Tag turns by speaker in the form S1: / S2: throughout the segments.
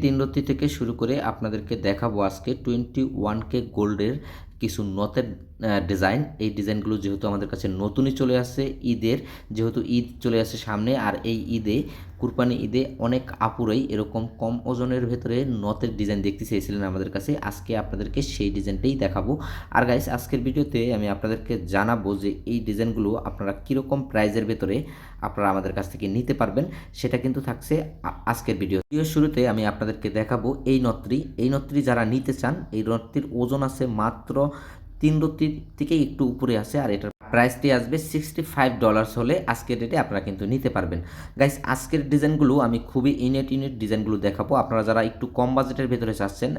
S1: তিন রত্তি থেকে শুরু করে আপনাদেরকে দেখাবো আজকে টোয়েন্টি ওয়ান কে গোল্ডের কিছু নতের ডিজাইন এই ডিজাইনগুলো যেহেতু আমাদের কাছে নতুনই চলে আসছে ঈদের, যেহেতু ঈদ চলে আসছে সামনে, আর এই ঈদে, কুরবানি ঈদে অনেক আপুরাই এরকম কম ওজনের ভেতরে নতের ডিজাইন দেখতে চেয়েছিলেন আমাদের কাছে। আজকে আপনাদেরকে সেই ডিজাইনটাই দেখাবো। আর গাইস আজকের ভিডিওতে আমি আপনাদেরকে জানাব যে এই ডিজাইনগুলো আপনারা কীরকম প্রাইজের ভেতরে আপনারা আমাদের কাছ থেকে নিতে পারবেন, সেটা কিন্তু থাকছে আজকের ভিডিও ভিডিওর শুরুতে আমি আপনাদেরকে দেখাবো এই নত্রি এই নত্রি যারা নিতে চান, এই নত্রির ওজন আছে মাত্র তিন রত্তি থেকে একটু উপরে আছে আর এটার প্রাইসটি আসবে সিক্সটি ফাইভ ডলার্স হলে আজকের ডেটে আপনারা কিন্তু নিতে পারবেন। গাইস আজকের ডিজাইনগুলো আমি খুবই ইউনিট ইউনিট ডিজাইনগুলো দেখাবো। আপনারা যারা একটু কম বাজেটের ভেতরে চাচ্ছেন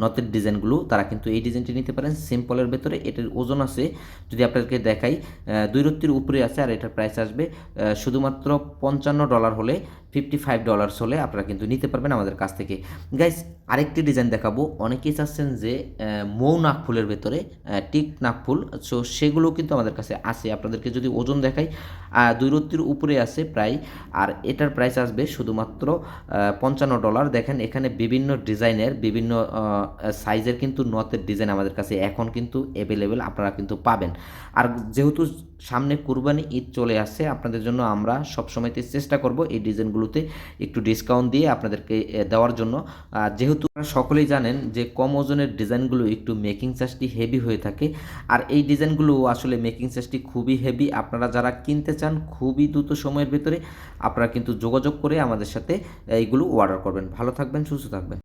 S1: নথের ডিজাইনগুলো তারা কিন্তু এই ডিজাইনটি নিতে পারেন। সিম্পলের ভেতরে এটার ওজন আছে, যদি আপনাদেরকে দেখাই দুই রত্তির উপরে আছে আর এটার প্রাইস আসবে শুধুমাত্র পঞ্চান্ন ডলার হলে ফিফটি ফাইভ ডলার্স হলে আপনারা কিন্তু নিতে পারবেন আমাদের কাছ থেকে। গাইস আরেকটি ডিজাইন দেখাবো। অনেকেই চাচ্ছেন যে মৌ নাক ফুলের ভেতরে টিক নাকফুল সো সেগুলো কিন্তু আমাদের কাছে আছে। আপনাদেরকে যদি ওজন দেখাই দুই রত্তির উপরে আছে প্রায়। আর এটার প্রাইস আসবে শুধুমাত্র পঞ্চান্ন ডলার দেখেন, এখানে বিভিন্ন ডিজাইনের বিভিন্ন সাইজের কিন্তু নথের ডিজাইন আমাদের কাছে এখন কিন্তু অ্যাভেলেবেল আপনারা কিন্তু পাবেন। আর যেহেতু সামনে কুরবানি ঈদ চলে আসছে। আপনাদের জন্য আমরা সবসময়তে চেষ্টা করব এই ডিজাইনগুলোতে একটু ডিসকাউন্ট দিয়ে আপনাদেরকে দেওয়ার জন্য। যেহেতু সকলেই জানেন যে কম ওজনের ডিজাইনগুলো একটু মেকিং চার্জটি হেভি হয়ে থাকে। আর এই ডিজাইনগুলো আসলে মেকিং চার্জটি খুবই হেভি আপনারা যারা কিনতে চান খুবই দ্রুত সময়ের ভিতরে আপনারা কিন্তু যোগাযোগ করে আমাদের সাথে এইগুলো অর্ডার করবেন। ভালো থাকবেন, সুস্থ থাকবেন।